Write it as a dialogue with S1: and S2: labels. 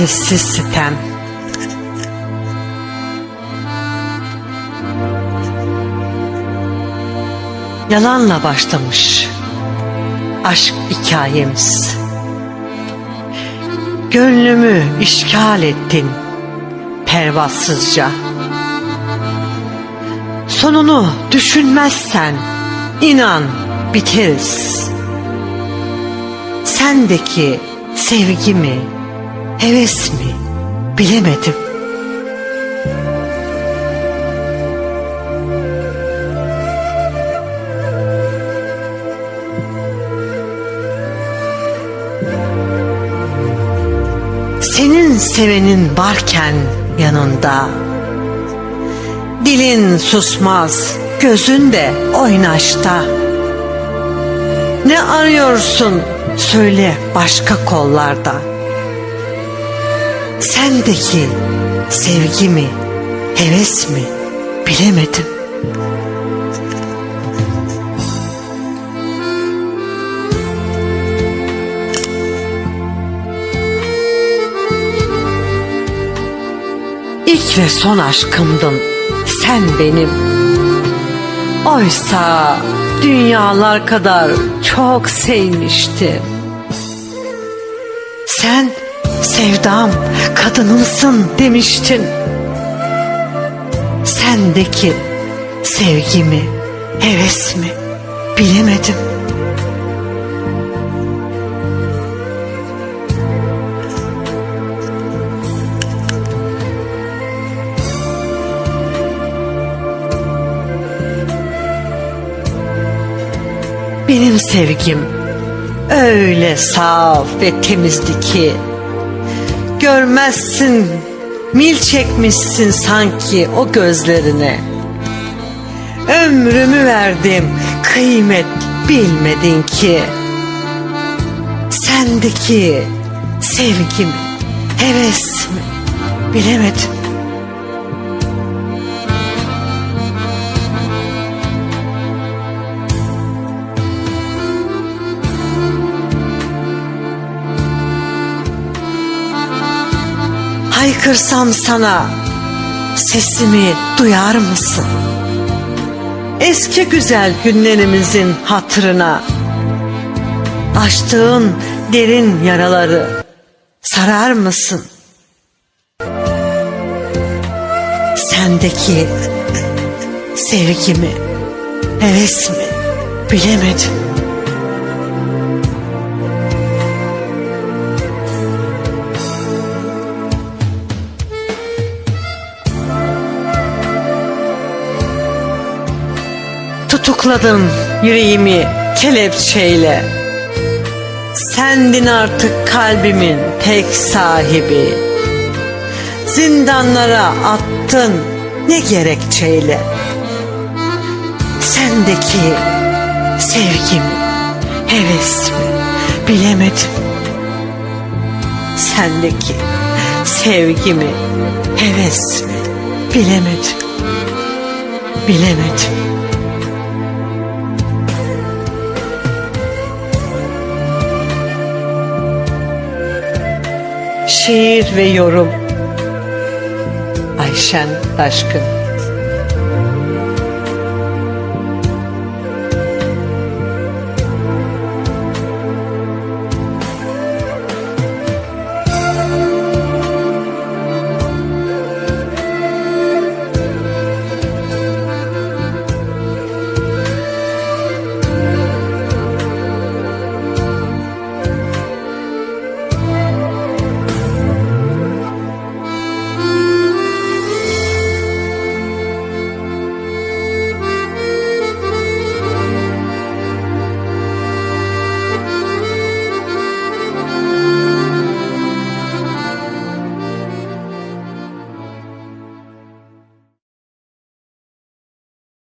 S1: sessiz sitem. Yalanla başlamış aşk hikayemiz. Gönlümü işgal ettin pervasızca. Sonunu düşünmezsen inan biteriz. Sendeki sevgi mi, heves mi? Bilemedim. Senin sevenin varken yanında Dilin susmaz, gözün de oynaşta. Ne arıyorsun? Söyle başka kollarda Sendeki sevgi mi, heves mi bilemedim İlk ve son aşkımdın sen benim. Oysa dünyalar kadar çok sevmiştim. Sen sevdam kadınımsın demiştin. Sendeki sevgimi, heves mi bilemedim. Benim sevgim öyle saf ve temizdi ki görmezsin mil çekmişsin sanki o gözlerine. Ömrümü verdim kıymet bilmedin ki sendeki sevgimi heves mi bilemedim. Haykırsam sana sesimi duyar mısın? Eski güzel günlerimizin hatırına açtığın derin yaraları sarar mısın? Sendeki sevgimi, heves mi bilemedim. Tutukladın yüreğimi kelepçeyle. Sendin artık kalbimin tek sahibi. Zindanlara attın ne gerekçeyle. Sendeki sevgimi, heves mi bilemedim. Sendeki sevgimi, heves mi bilemedim. Bilemedim. Şiir ve yorum. Ayşen Taşkın